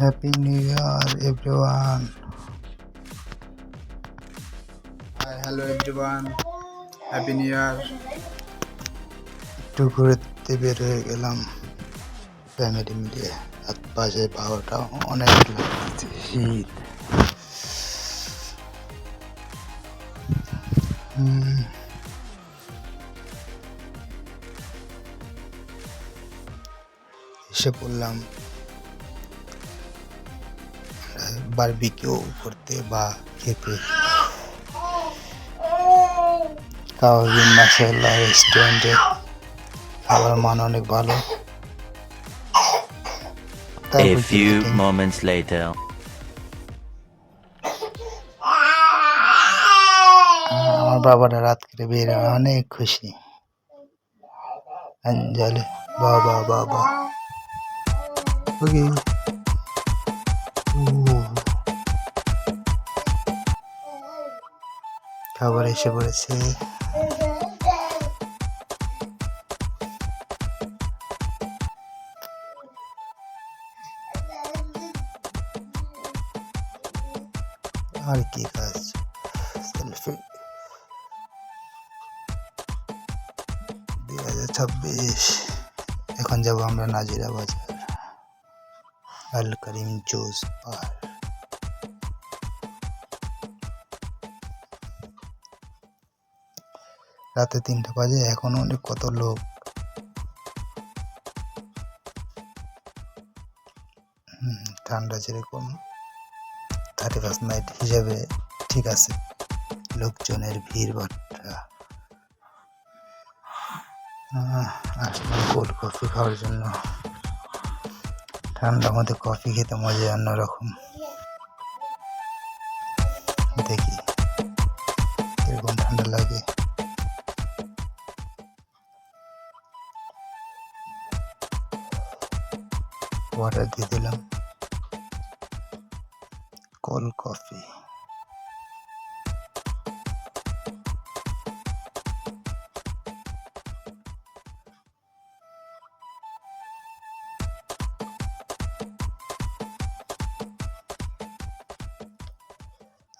Happy new year everyone hi hello everyone happy new year একটু ঘুরতে বের হয়ে গেলাম। ফ্যামিলি মিলে হাত পাশে পাওয়াটা অনেক শীত। হুম। এসে পড়লাম। বারবিকিউ করতে বা খেতে। কাওয়াবিন মাসাল্লাহ রেস্টুরেন্টে খাবার মান অনেক ভালো। A few moments later. আমার বাবারা রাত করে বের অনেক খুশি। অঞ্জলি বাবা বাবা। ওকে। খাবার এসে পড়েছে। আর কি কাজ? দুই হাজার ছাব্বিশ। এখন যাব আমরা নাজিরা বাজার। আল করিম জুস বার রাতে তিনটা বাজে, এখন অনেক কত লোক। ঠান্ডা যেরকম থার্টি ফার্স্ট নাইট হিসাবে ঠিক আছে। লোকজনের ভিড় ভাট্টা আসলাম কোল্ড কফি খাওয়ার জন্য। ঠান্ডার মধ্যে কফি খেতে মজা অন্যরকম। দেখি এরকম ঠান্ডা লাগে। ওয়াটার দিয়ে দিলাম। কোল্ড কফি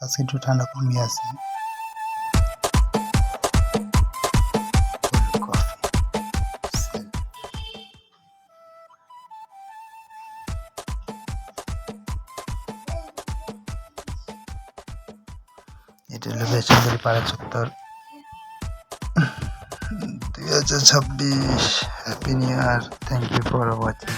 আজকে একটু ঠান্ডা কমই আছে। এটা হলো বেসরকারি পাড়া চত্বর। দুই হাজার ছাব্বিশ happy new year thank you for watching